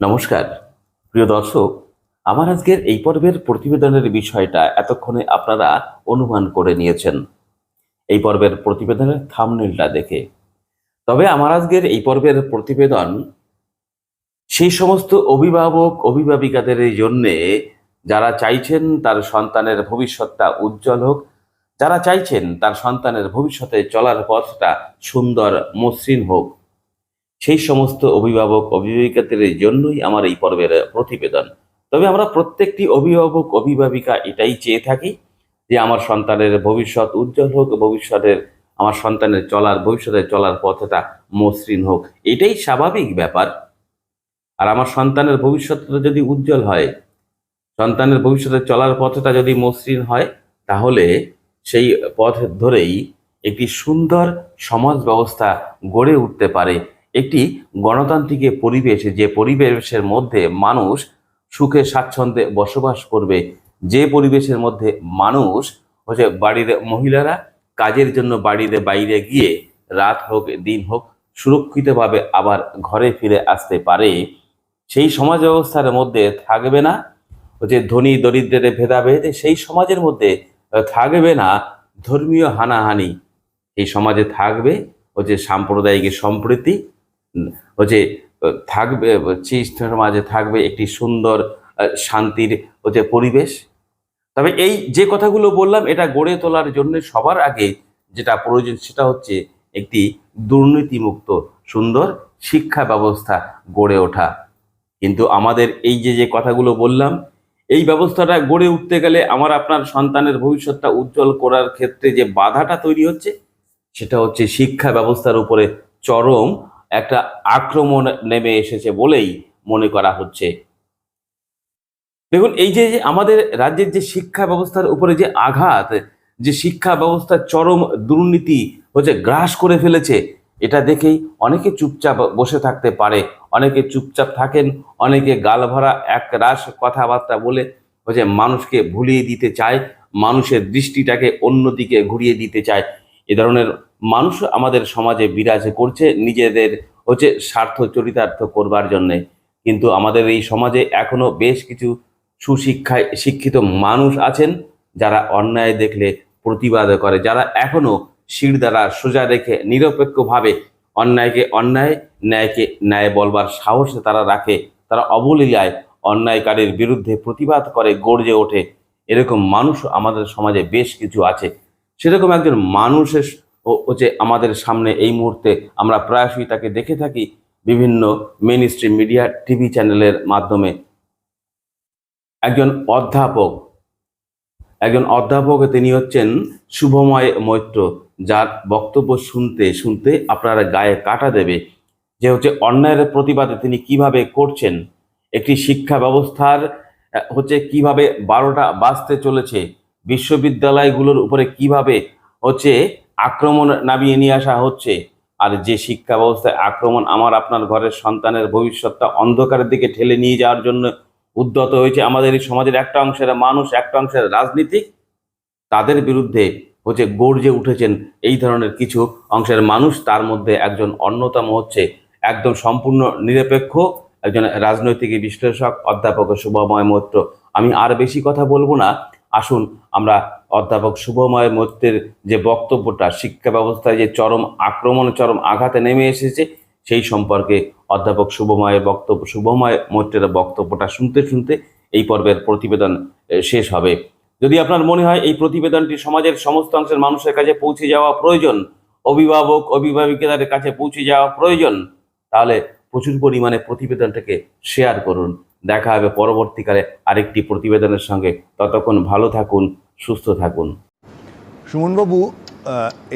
নমস্কার। প্রিয় দর্শক, আমার আজকের এই পর্বের প্রতিবেদনের বিষয়টা এতক্ষণে আপনারা অনুমান করে নিয়েছেন। এই পর্বের প্রতিবেদনের থামনেলটা দেখে। তবে আমার আজকের এই পর্বের প্রতিবেদন সেই সমস্ত অভিভাবক, অভিভাবিকাদের জন্যে যারা চাইছেন তার সন্তানের ভবিষ্যৎটা উজ্জ্বল হোক, যারা চাইছেন তার সন্তানের ভবিষ্যতে চলার পথটা সুন্দর, মসৃণ হোক। সেই সমস্ত অভিভাবক, অভিভাবিকাদের জন্যই আমার এই পর্বের প্রতিবেদন। তবে আমরা প্রত্যেকটি অভিভাবক, অভিভাবিকা এটাই চেয়ে থাকি যে আমার সন্তানের ভবিষ্যৎ উজ্জ্বল হোক, ভবিষ্যতের, আমার সন্তানের চলার ভবিষ্যতে চলার পথটা মসৃণ হোক। এটাই স্বাভাবিক ব্যাপার। আর আমার সন্তানের ভবিষ্যৎটা যদি উজ্জ্বল হয়, সন্তানের ভবিষ্যতে চলার পথটা যদি মসৃণ হয়, তাহলে সেই পথ ধরেই একটি সুন্দর সমাজ ব্যবস্থা গড়ে উঠতে পারে। একটি গণতান্ত্রিক পরিবেশ, যে পরিবেশের মধ্যে মানুষ সুখে, স্বাচ্ছন্দ্যে বসবাস করবে, যে পরিবেশের মধ্যে মানুষ হচ্ছে বাড়ির মহিলারা কাজের জন্য বাড়ির বাইরে গিয়ে রাত হোক, দিন হোক, সুরক্ষিতভাবে আবার ঘরে ফিরে আসতে পারে। সেই সমাজ ব্যবস্থার মধ্যে থাকবে না হচ্ছে ধনী, দরিদ্রের ভেদাভেদ, সেই সমাজের মধ্যে থাকবে না ধর্মীয় হানাহানি। এই সমাজে থাকবে হচ্ছে সাম্প্রদায়িক সম্প্রীতি হচ্ছে থাকবে সেই সমাজে থাকবে একটি সুন্দর শান্তির হচ্ছে পরিবেশ। তবে এই যে কথাগুলো বললাম, এটা গড়ে তোলার জন্য সবার আগে যেটা প্রয়োজন সেটা হচ্ছে একটি দুর্নীতিমুক্ত, সুন্দর শিক্ষা ব্যবস্থা গড়ে ওঠা। কিন্তু আমাদের এই যে যে কথাগুলো বললাম, এই ব্যবস্থাটা গড়ে উঠতে গেলে আমার আপনার সন্তানের ভবিষ্যৎটা উজ্জ্বল করার ক্ষেত্রে যে বাধাটা তৈরি হচ্ছে, সেটা হচ্ছে শিক্ষা ব্যবস্থার উপরে চরম একটা আক্রমণ নেমে এসেছে বলেই মনে করা হচ্ছে। দেখুন, এই যে আমাদের রাজ্যের যে শিক্ষা ব্যবস্থার উপরে যে আঘাত, যে শিক্ষা ব্যবস্থার চরম দুর্নীতি হচ্ছে গ্রাস করে ফেলেছে, এটা দেখেই অনেকে চুপচাপ বসে থাকতে পারে, অনেকে চুপচাপ থাকেন, অনেকে গাল ভরা এক রাস কথাবার্তা বলে হচ্ছে মানুষকে ভুলিয়ে দিতে চায়, মানুষের দৃষ্টিটাকে অন্যদিকে ঘুরিয়ে দিতে চায়। এ ধরনের মানুষ আমাদের সমাজে বিরাজ করছে, নিজেদের হচ্ছে স্বার্থ চরিতার্থ করবার জন্যে। কিন্তু আমাদের এই সমাজে এখনও বেশ কিছু সুশিক্ষায় শিক্ষিত মানুষ আছেন, যারা অন্যায় দেখলে প্রতিবাদ করে, যারা এখনও শির দ্বারা সোজা রেখে নিরপেক্ষভাবে অন্যায়কে অন্যায়, ন্যায়কে ন্যায় বলবার সাহস তারা রাখে, তারা অবলীলায় অন্যায়কারীর বিরুদ্ধে প্রতিবাদ করে, গর্জে ওঠে। এরকম মানুষ আমাদের সমাজে বেশ কিছু আছে। সেরকম একজন মানুষের ও- হচ্ছে আমাদের সামনে এই মুহূর্তে আমরা প্রায়শই তাকে দেখে থাকি বিভিন্ন মেন স্ট্রিম মিডিয়া টিভি চ্যানেলের মাধ্যমে। একজন অধ্যাপক একজন অধ্যাপক তিনি হচ্ছেন শুভময় মৈত্র, যার বক্তব্য শুনতে শুনতে আপনার গায়ে কাটা দেবে। যে হচ্ছে অন্যায়ের প্রতিবাদে তিনি কীভাবে করছেন, একটি শিক্ষা ব্যবস্থার হচ্ছে কীভাবে বারোটা বাজতে চলেছে, বিশ্ববিদ্যালয়গুলোর উপরে কীভাবে হচ্ছে আক্রমণ নামিয়ে নিয়ে আসা হচ্ছে। আর যে শিক্ষা ব্যবস্থায় আক্রমণ আমার আপনার ঘরের সন্তানের ভবিষ্যৎটা অন্ধকারের দিকে ঠেলে নিয়ে যাওয়ার জন্য উদ্যত হয়েছে আমাদের এই সমাজের একটা অংশের মানুষ, একটা অংশের রাজনীতিক, তাদের বিরুদ্ধে হচ্ছে গর্জে উঠেছেন এই ধরনের কিছু অংশের মানুষ। তার মধ্যে একজন অন্যতম হচ্ছে একদম সম্পূর্ণ নিরপেক্ষ একজন রাজনৈতিক বিশ্লেষক, অধ্যাপক শুভময় মৈত্র। আমি আর বেশি কথা বলব না। আসুন, আমরা অধ্যাপক শুভময় মৈত্রের যে বক্তব্যটা, শিক্ষা ব্যবস্থায় যে চরম আক্রমণ, চরম আঘাতে নেমে এসেছে, সেই সম্পর্কে অধ্যাপক শুভময়ের বক্তব্য, শুভময় মৈত্রের বক্তব্যটা শুনতে শুনতে এই পর্বের প্রতিবেদন শেষ হবে। যদি আপনার মনে হয় এই প্রতিবেদনটি সমাজের সমস্ত অংশের মানুষের কাছে পৌঁছে যাওয়া প্রয়োজন, অভিভাবক, অভিভাবিকাদের কাছে পৌঁছে যাওয়া প্রয়োজন, তাহলে প্রচুর পরিমাণে প্রতিবেদনটাকে শেয়ার করুন। দেখা হবে পরবর্তীকালে আরেকটি প্রতিবেদনের সঙ্গে। ততক্ষণ ভালো থাকুন, সুস্থ থাকুন। সুমনবাবু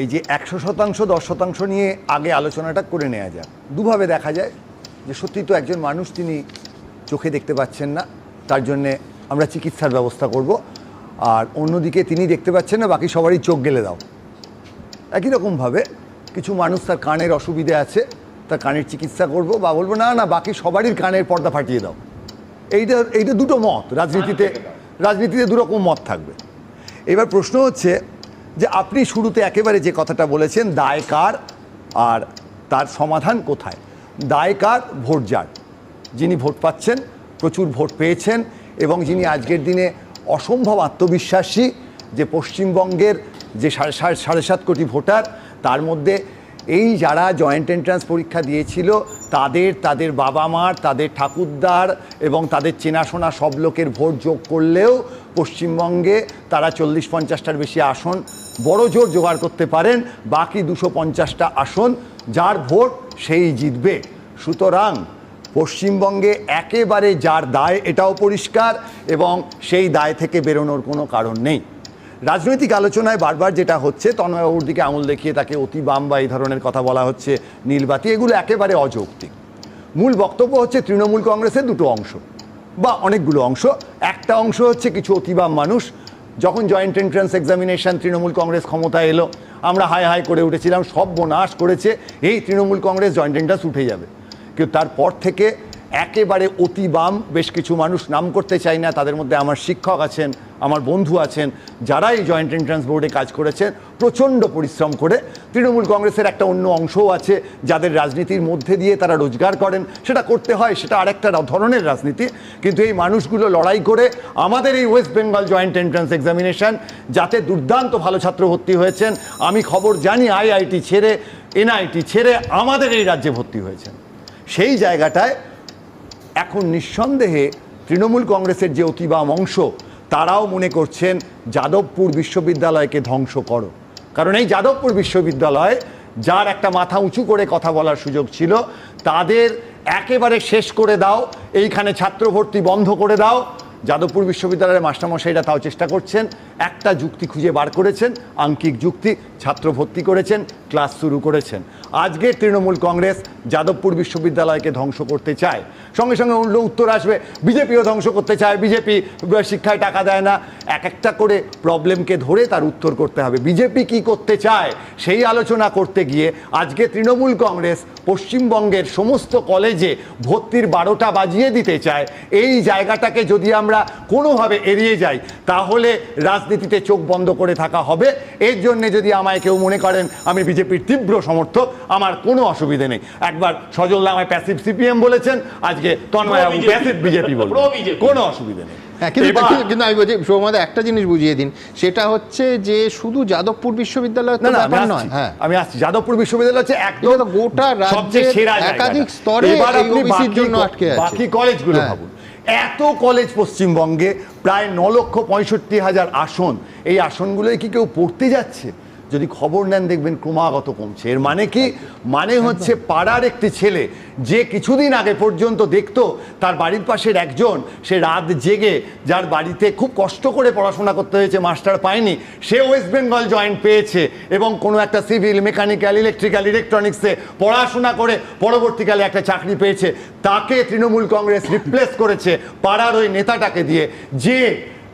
এই যে একশো শতাংশ, দশ শতাংশ নিয়ে আগে আলোচনাটা করে নেওয়া যাক। দুভাবে দেখা যায় যে সত্যি তো একজন মানুষ তিনি চোখে দেখতে পাচ্ছেন না, তার জন্যে আমরা চিকিৎসার ব্যবস্থা করব। আর অন্যদিকে তিনি দেখতে পাচ্ছেন না, বাকি সবারই চোখ গেলে দাও। একই রকমভাবে কিছু মানুষ তার কানের অসুবিধে আছে, তার কানের চিকিৎসা করব, বা বলব, না না, বাকি সবারই কানের পর্দা ফাটিয়ে দাও। এইটা এইটা দুটো মত রাজনীতিতে রাজনীতিতে দুরকম মত থাকবে। এবার প্রশ্ন হচ্ছে যে আপনি শুরুতে একেবারে যে কথাটা বলেছেন দায় কার আর তার সমাধান কোথায়? দায় কার ভোট যার যিনি ভোট পাচ্ছেন, প্রচুর ভোট পেয়েছেন এবং যিনি আজকের দিনে অসম্ভব আত্মবিশ্বাসী যে পশ্চিমবঙ্গের যে সাড়ে সাড়ে সাত কোটি ভোটার, তার মধ্যে এই যারা জয়েন্ট এন্ট্রান্স পরীক্ষা দিয়েছিল, তাদের তাদের বাবা মার তাদের ঠাকুরদার এবং তাদের চেনাশোনা সব লোকের ভোট যোগ করলেও পশ্চিমবঙ্গে তারা চল্লিশ পঞ্চাশটার বেশি আসন বড় জোর জোগাড় করতে পারেন, বাকি দুশো পঞ্চাশটা আসন যার ভোট সেই জিতবে। সুতরাং পশ্চিমবঙ্গে একেবারে যার দায় এটাও পরিষ্কার এবং সেই দায় থেকে বেরোনোর কোনো কারণ নেই। রাজনৈতিক আলোচনায় বারবার যেটা হচ্ছে তন্ময়বাবুর দিকে আঙুল দেখিয়ে তাকে অতি বাম বা এই ধরনের কথা বলা হচ্ছে নীলবাতি। এগুলো একেবারে অযৌক্তিক। মূল বক্তব্য হচ্ছে তৃণমূল কংগ্রেসের দুটো অংশ বা অনেকগুলো অংশ। একটা অংশ হচ্ছে কিছু অতিবাম মানুষ। যখন joint entrance examination Trinamool Congress ক্ষমতায় এলো, আমরা হাই হাই করে উঠেছিলাম সব বোনাস করেছে, এই তৃণমূল কংগ্রেস জয়েন্ট এন্ট্রান্স উঠে যাবে। কিন্তু তারপর থেকে একেবারে অতি বাম। বেশ কিছু মানুষ নাম করতে চাই না, তাদের মধ্যে আমার শিক্ষক আছেন, আমার বন্ধু আছেন যারা এই জয়েন্ট এন্ট্রান্স বোর্ডে কাজ করেছেন, প্রচণ্ড পরিশ্রম করে। তৃণমূল কংগ্রেসের একটা অন্য অংশও আছে, যাদের রাজনীতির মধ্যে দিয়ে তারা রোজগার করেন। সেটা করতে হয়, সেটা আরেকটা ধরনের রাজনীতি। কিন্তু এই মানুষগুলো লড়াই করে আমাদের এই West Bengal joint entrance examination যাতে দুর্দান্ত ভালো ছাত্র ভর্তি হয়েছেন। আমি খবর জানি আইআইটি ছেড়ে, এনআইটি ছেড়ে আমাদের এই রাজ্যে ভর্তি হয়েছেন। সেই জায়গাটায় এখন নিঃসন্দেহে তৃণমূল কংগ্রেসের যে অতিবাম অংশ, তারাও মনে করছেন যাদবপুর বিশ্ববিদ্যালয়কে ধ্বংস করো। কারণ এই যাদবপুর বিশ্ববিদ্যালয়, যার একটা মাথা উঁচু করে কথা বলার সুযোগ ছিল, তাদের একেবারে শেষ করে দাও, এইখানে ছাত্র ভর্তি বন্ধ করে দাও। যাদবপুর বিশ্ববিদ্যালয়ের মাস্টারমশাইরা তাও চেষ্টা করছেন, একটা যুক্তি খুঁজে বার করেছেন আঙ্কিক যুক্তি, ছাত্র ভর্তি করেছেন, ক্লাস শুরু করেছেন। আজকে তৃণমূল কংগ্রেস যাদবপুর বিশ্ববিদ্যালয়কে ধ্বংস করতে চায়। সঙ্গে সঙ্গে অন্য উত্তর আসবে, বিজেপিও ধ্বংস করতে চায়। বিজেপি শিক্ষায় টাকা দেয় না। এক একটা করে প্রবলেমকে ধরে তার উত্তর করতে হবে। বিজেপি কি করতে চায় সেই আলোচনা করতে গিয়ে আজকে তৃণমূল কংগ্রেস পশ্চিমবঙ্গের সমস্ত কলেজে ভর্তির বারোটা বাজিয়ে দিতে চায়। এই জায়গাটাকে যদি আমরা কোনোভাবে এড়িয়ে যাই, তাহলে রাজনীতিতে চোখ বন্ধ করে থাকা হবে। এর জন্য যদি আমায় কেউ মনে করেন, আমি বিজেপির তীব্র সমর্থক, আমার কোনো অসুবিধে নেই। একবার সজল আমায় প্যাসিভ সিপিএম বলেছেন আজকে তন্ময় প্যাসিভ বিজেপি। বলবেন। কোনো অসুবিধে নেই। হ্যাঁ কিন্তু এবার- কিন্তু- কিন্তু আমি বলছি সৌমাদা একটা জিনিস বুঝিয়ে দিন। সেটা হচ্ছে যে শুধু যাদবপুর বিশ্ববিদ্যালয় নয়। হ্যাঁ। আমি আসছি। যাদবপুর বিশ্ববিদ্যালয় হচ্ছে একদম গোটা রাজ্যের একাধিক স্তরে জন্য আটকে আছে। বাকি কলেজগুলো হ্যাঁ। ভাবুন। এত কলেজ পশ্চিমবঙ্গে প্রায় ন লক্ষ পঁয়ষট্টি হাজার আসন। এই আসনগুলোয় কি কেউ পড়তে যাচ্ছে? যদি খবর নেন দেখবেন ক্রমাগত কমছে। এর মানে কি? মানে হচ্ছে পাড়ার একটি ছেলে যে কিছুদিন আগে পর্যন্ত দেখতো তার বাড়ির পাশের একজন সে রাত জেগে যার বাড়িতে খুব কষ্ট করে পড়াশোনা করতে হয়েছে মাস্টার পায়নি সে ওয়েস্ট বেঙ্গল জয়েন্ট পেয়েছে এবং কোনো একটা সিভিল মেকানিক্যাল ইলেকট্রিক্যাল ইলেকট্রনিক্সে পড়াশোনা করে পরবর্তীকালে একটা চাকরি পেয়েছে। তাকে তৃণমূল কংগ্রেস রিপ্লেস করেছে পাড়ার ওই নেতাটাকে দিয়ে যে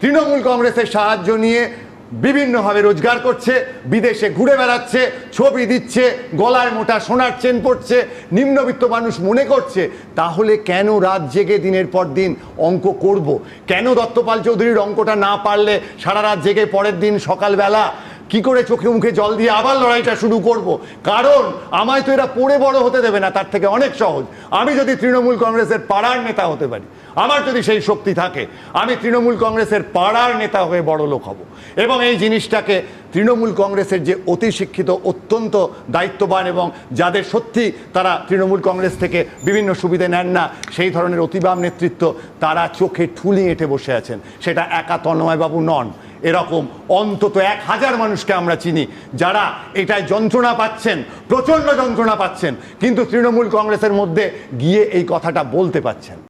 তৃণমূল কংগ্রেসের সাহায্য নিয়ে বিভিন্নভাবে রোজগার করছে, বিদেশে ঘুরে বেড়াচ্ছে, ছবি দিচ্ছে, গলায় মোটা সোনার চেন পড়ছে নিম্নবিত্ত মানুষ মনে করছে, তাহলে কেন রাত জেগে দিনের পর দিন অঙ্ক করব? কেন দত্তপাল চৌধুরীর অঙ্কটা না পারলে সারা রাত জেগে পরের দিন সকালবেলা কি করে চোখে মুখে জল দিয়ে আবার লড়াইটা শুরু করব? কারণ আমায় তো এরা পড়ে বড় হতে দেবে না, তার থেকে অনেক সহজ। আমি যদি তৃণমূল কংগ্রেসের পাড়ার নেতা হতে পারি, আমার যদি সেই শক্তি থাকে, আমি তৃণমূল কংগ্রেসের পাড়ার নেতা হয়ে বড় লোক হব। এবং এই জিনিসটাকে তৃণমূল কংগ্রেসের যে অতি শিক্ষিত অত্যন্ত দায়িত্ববান এবং যাদের সত্যি তারা তৃণমূল কংগ্রেস থেকে বিভিন্ন সুবিধে নেন না, সেই ধরনের অতিবাম নেতৃত্ব তারা চোখে ঠুলি এঁটে বসে আছেন। সেটা একা তন্ময়বাবু নন এরকম অন্তত এক হাজার মানুষকে আমরা চিনি, যারা এটায় যন্ত্রণা পাচ্ছেন, প্রচণ্ড যন্ত্রণা পাচ্ছেন, কিন্তু তৃণমূল কংগ্রেসের মধ্যে গিয়ে এই কথাটা বলতে পাচ্ছেন